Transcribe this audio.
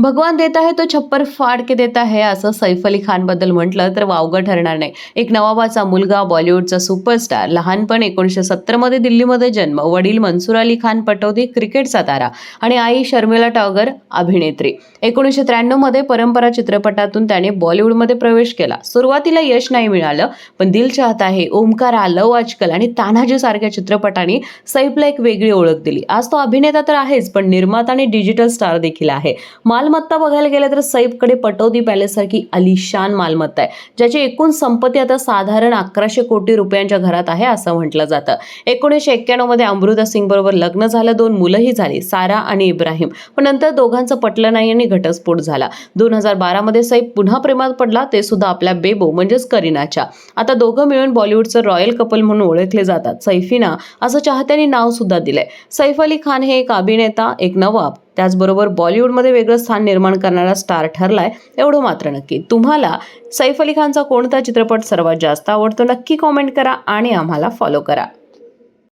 भगवान देता है तो छप्पर फाड के देता है असं सैफ अली खानबद्दल म्हटलं तर वावगं ठरणार नाही. एक नवाबाचा मुलगा बॉलिवूडचा सुपरस्टार लहानपण एकोणीसशे सत्तरमध्ये दिल्लीमध्ये जन्म वडील मनसूर अली खान पटौदी क्रिकेटचा तारा आणि आई शर्मिला टागर अभिनेत्री. एकोणीसशे त्र्याण्णवमध्ये परंपरा चित्रपटातून त्याने बॉलिवूडमध्ये प्रवेश केला. सुरुवातीला यश नाही मिळालं पण दिल चाहता है ओमकारा लव आजकल आणि तानाजी सारख्या चित्रपटांनी सैफला एक वेगळी ओळख दिली. आज तो अभिनेता तर आहेच पण निर्माता आणि डिजिटल स्टार देखील आहे. माल मालमत्ता बघायला गेलं तर सैफकडे पटौदी पॅलेस सारखी अलिशान मालमत्ता आहे ज्याची एकूण संपत्ती आता साधारण अकराशे कोटी रुपयांच्या घरात आहे असं म्हटलं जातं. एकोणीसशे एक्क्याण्णवमध्ये अमृता सिंग बरोबर लग्न झालं दोन मुलंही झाली सारा आणि इब्राहिम. पण नंतर दोघांचं पटलं नाही आणि घटस्फोट झाला. दोन हजार बारामध्ये सैफ पुन्हा प्रेमात पडला ते सुद्धा आपल्या बेबो म्हणजेच करीनाच्या. आता दोघं मिळून बॉलिवूडचं रॉयल कपल म्हणून ओळखले जातात सैफीना असं चाहत्यांनी नाव सुद्धा दिलंय. सैफ अली खान हे एक अभिनेता एक नवाब. त्याचबरोबर बॉलिवूडमध्ये वेगळं स्थान निर्माण करणारा स्टार ठरलाय एवढं मात्र नक्की. तुम्हाला सैफ अली खानचा कोणता चित्रपट सर्वात जास्त आवडतो नक्की कॉमेंट करा आणि आम्हाला फॉलो करा.